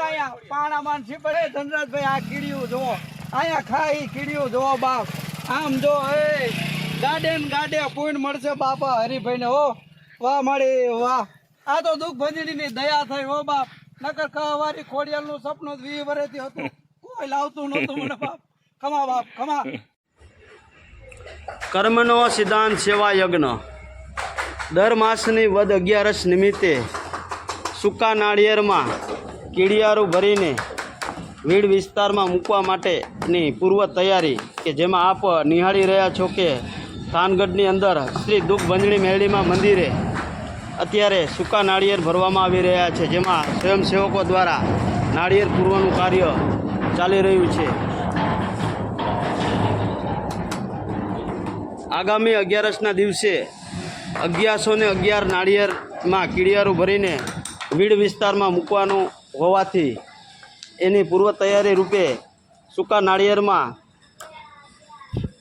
અહીંયા? પાણામાં ને હો. વાહ મળી વાહ. આ તો દુઃખ ભંજની ની દયા થઈ, હો બાપ. નકર કવાળી ખોડિયાર નું સપનું વી વર્ષથી હતું. કોઈ લાવતું નહોતું મને, બાપ. ખમા બાપ, ખમા. કર્મનો સિદ્ધાંત સેવા યજ્ઞ. દર માસની વદ અગિયારસ નિમિત્તે સૂકા નાળિયેરમાં કીડિયારું ભરીને વીડ વિસ્તારમાં મૂકવા માટેની પૂર્વ તૈયારી કે જેમાં આપ નિહાળી રહ્યા છો કે થાનગઢની અંદર શ્રી દુઃખ બંધણી મેળીમાં મંદિરે અત્યારે સૂકા નાળિયેર ભરવામાં આવી રહ્યા છે, જેમાં સ્વયંસેવકો દ્વારા નાળિયેર પૂરવાનું કાર્ય ચાલી રહ્યું છે. આગામી અગિયારસના દિવસે અગિયારસો ને અગિયાર નાળિયેરમાં કીડિયારું ભરીને વીડ વિસ્તારમાં મૂકવાનું હોવાથી એની પૂર્વ તૈયારી રૂપે સૂકા નાળિયેરમાં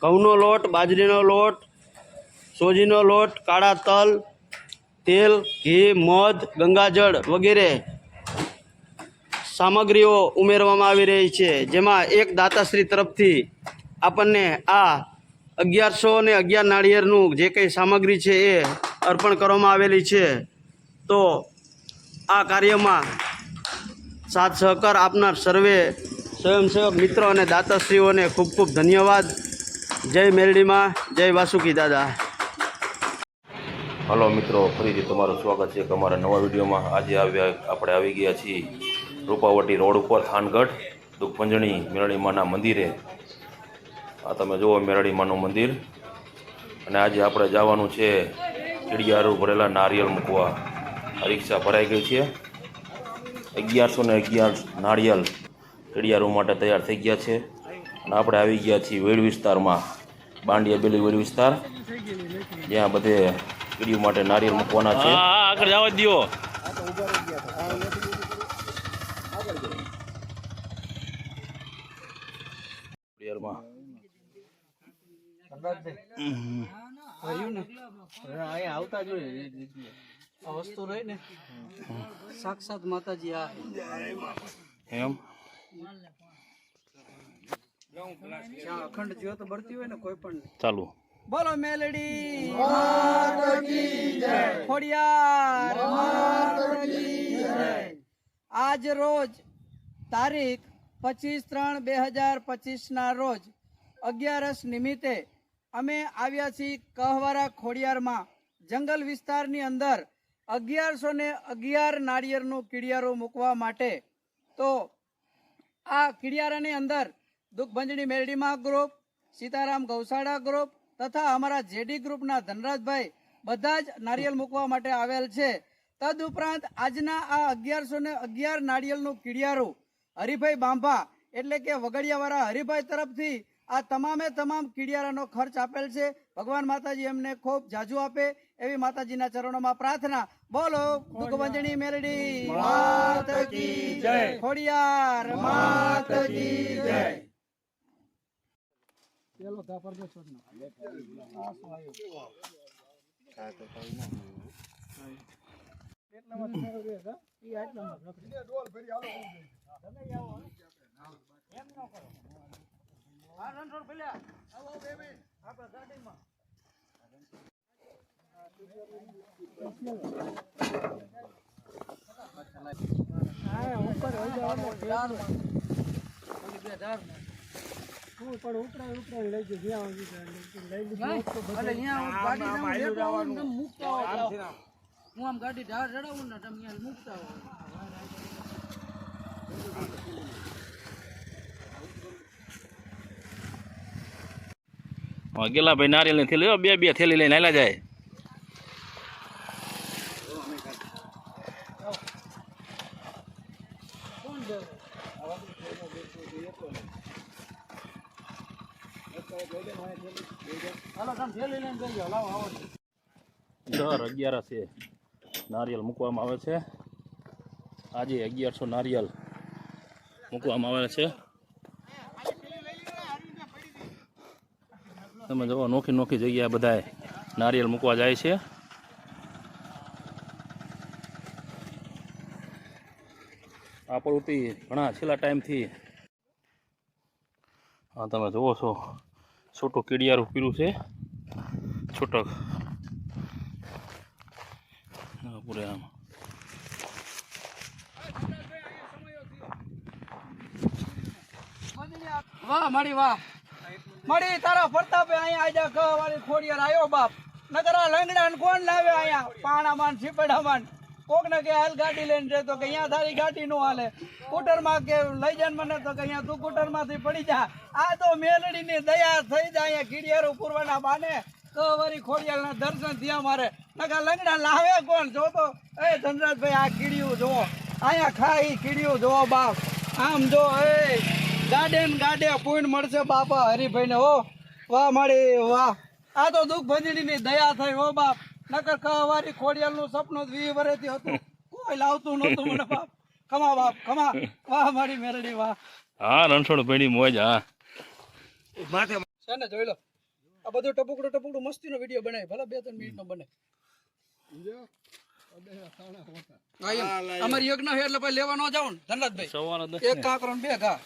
ઘઉંનો લોટ, બાજરીનો લોટ, સોજીનો લોટ, કાળા તલ, તેલ, ઘી, મધ, ગંગાજળ વગેરે સામગ્રીઓ ઉમેરવામાં આવી રહી છે, જેમાં એક દાતાશ્રી તરફથી આપણને આ અગિયારસો ને અગિયાર નાળિયેરનું જે કંઈ સામગ્રી છે એ અર્પણ કરવામાં આવેલી છે. તો આ કાર્યમાં સાથ સહકાર આપનાર સર્વે સ્વયંસેવક મિત્રો અને દાતાશ્રીઓને ખૂબ ખૂબ ધન્યવાદ. જય મેરડીમાં, જય વાસુકી દાદા. હલો મિત્રો, ફરીથી તમારું સ્વાગત છે કે અમારા નવા વિડીયોમાં. આજે આવ્યા આપણે આવી ગયા છીએ રૂપાવટી રોડ ઉપર થાનગઢ દુઃખભંજણી મેરડીમાના મંદિરે. આ તમે જુઓ મેરડીમાનું મંદિર. અને આજે આપણે જવાનું છે ચીડિયારું ભરેલા નારિયેળ મૂકવા. આ રિક્ષા ભરાઈ ગઈ છે. અગિયારસો ને અગિયાર નારિયેળ ચીડિયારું માટે તૈયાર થઈ ગયા છે. અને આપણે આવી ગયા છીએ વેડ વિસ્તારમાં, બાંડિયા બેલી વેડ વિસ્તાર. જ્યાં બધે ચીડિયું માટે નારિયેળ મૂકવાના છે. આગળ જવા દો ભર્યું ને હવે અહીંયા આવતા જોઈએ આ વસ્તુ રહી ને. સાક્ષાત માતાજી આ. એમ? અખંડ જ્યોત બળતી હોય ને કોઈ પણ ચાલુ. બોલો મેલડી. ખોડિયાર. આજ રોજ તારીખ પચીસ ત્રણ બે હજાર પચીસના રોજ અગિયારસ નિમિત્તે અમે આવ્યા છીએ કહવારા ખોડિયારમાં. જંગલ વિસ્તારની અંદર અગિયારસો ને અગિયાર નાળિયેરનું કીડિયારું મૂકવા માટે. તો આ કીડિયારાની અંદર દુઃખભંજણી મેરડીમાં ગ્રુપ, સીતારામ ગૌશાળા ગ્રુપ તથા અમારા જેડી ગ્રુપના ધનરાજભાઈ બધા જ નારિયેલ મૂકવા માટે આવેલ છે. તદ ઉપરાંત આજના આ અગિયારસો ને અગિયાર નારિયેલનું કીડિયારું હરિભાઈ બાંભા એટલે કે વગડિયાવાળા હરિભાઈ તરફથી આ તમામે તમામ કીડિયારાનો ખર્ચ આપેલ છે. ભગવાન માતાજી એમને ખૂબ જાજુ આપે. એવી માતાજીના ચરણોમાં પ્રાર્થના. બોલો ભગવંજણી મેરડી માત કી જય. ખોડિયાર માત કી જય. પેલો. આ? ઈ આટલામાં જ રખડે. તમે આવો. એમ ન કરો. આ રણછોડ ભલ્યા. આવો, આવો, આપણા ગાડીમાં. ઉપર. હું આમ લેતો ને. તમે મૂકતા હોય હું આમ ગાડી ઢાળ ચડાવું ને તમે મૂકતા હોય. ગેલા ભાઈ નારિયેલની થેલી બે બે થેલી લઈને હાલા જાય. દસ અગિયાર છે નારિયેળ મૂકવામાં આવે છે. આજે અગિયારસો નારિયેળ મૂકવામાં આવે છે. તમે જુઓ, નોખી નોખી જગ્યાએ બધાએ નારિયેળ મૂકવા જાય છે. આ પ્રવૃત્તિ ઘણા છેલ્લા ટાઈમથી હા તમે જુઓ છો, છોટું કીડિયારું પીરું છે. છૂટક. પૂરે આમ. વાહ, મારી વાહ. મારી તારા પ્રતાપે અહીંયા આજા કહ વાળી ખોડિયાર આવ્યો બાપ. નકરા લંગડા ને કોણ લાવે અહીંયા? પાણામાં છીપડામાં કોક ને. કે હાલ ગાડી લઈને જતો કે અહીંયા તારી ગાડી નો હાલે. કુટરમાં કે લઈ જાય મને તો કે અહીંયા તું કુટરમાંથી માંથી પડી જા. આ તો મેલડી ની દયા થઈ જાય અહીંયા કીડિયારો પૂરવાના બાને. કવારી ખોડિયાર ના દર્શન થયા મારે. નગર લંગડા લાવે કોણ? જો તો. એ ધનરાજભાઈ, આ કીડિયું જુઓ. અહીંયા ખાઈ કીડિયું જુઓ બાપ. આમ જો, એ ગાડે ને ગાડે પોઈન્ટ મળશે બાપા હરિભાઈ ને હો. વાહ મારી વાહ. આ તો દુઃખ ભંજણી ની દયા થઈ હો બાપ. નકર કવારી ખોડિયાલનું સપનું વી વર્ષથી હતું. કોઈ લાવતું નહોતું મને બાપ. ખમા બાપ ખમા. વાહ મારી મેરડી વાહ. હા રણછોડ પડી મોજ હા. છે ને જોઈ લો. આ બધું ટપુકડું ટપુકડું મસ્તીનો વીડિયો બનાવી ભલે બે ત્રણ મિનિટનો બને. અમારી યજ્ઞ છે એટલે પછી લેવા ન જાવ ને. ધનરાજભાઈ એક કાંકરો ને બે ઘા.